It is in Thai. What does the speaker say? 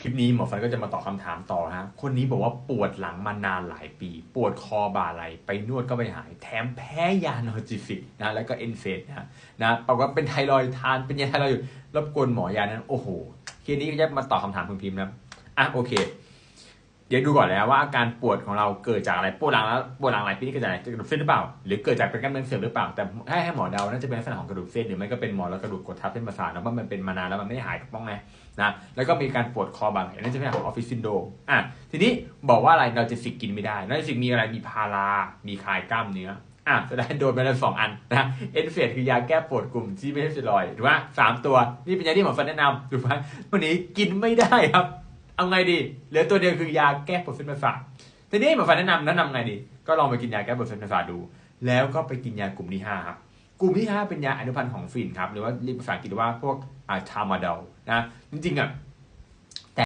คลิปนี้หมอฟันก็จะมาตอบคำถามต่อฮะ คนนี้บอกว่าปวดหลังมานานหลายปี ปวดคอบ่าไหลไปนวดก็ไม่หาย แถมแพ้ยานอจิฟิกนะ แล้วก็เอนเฟสนะนะบอกว่าเป็นไทรอยด์ทาน เป็นยาไทรอยด์อยู่รบกวนหมอยานั้น โอ้โห คลิปนี้ก็จะมาตอบคำถามคุณพิมพ์นะ อะโอเค เดี๋ยวดูก่อนแล้วว่าอาการปวดของเราเกิดจากอะไรปวดหลังแล้วปวดหลังหลายปีนี่เกิดจากอะไรกระดูกเส้นหรือเปล่า หรือเกิดจากเป็นกล้ามเนื้อเสื่อมหรือเปล่า แต่ให้ให้หมอเดาน่าจะเป็นลักษณะของกระดูกเส้นหรือไม่ก็เป็นหมอนแล้วกระดูกกดทับเส้นประสาทนะเพรามันเป็นมานานแล้วมันไม่หายถูกต้องไหมนะแล้วก็มีการปวดคอบางอย่างนั่นจะเป็นของออฟฟิศซินโดรมอะทีนี้บอกว่าอะไรเราจะสิกกินไม่ได้เราจะสิกมีอะไรมีพารามีคลายกล้ามเนื้ออะแสดงโดนไปแล้วสองอันนะเอนเฟสคือยาแก้ปวดกลุ่มที่ไม่ใช่สเตียรอยด์ถูกไหมสามตัวนี่เป็นยาที่หมอฟันแนะนำถูกไหมวันนี้กินไม่ได้ครับ เอาไงดี เหลือตัวเดียวคือยาแก้ปวดเส้นประสาททีนี้หมอฟันแนะนำแนะนำไงดี ก็ลองไปกินยาแก้ปวดเส้นประสาทดู แล้วก็ไปกินยากลุ่มที่ห้าครับ กลุ่มที่ห้าเป็นยาอนุพันธ์ของฟินครับ หรือว่าเรียกภาษาอังกฤษว่าพวกอาทามาดอลนะ จริงๆอะ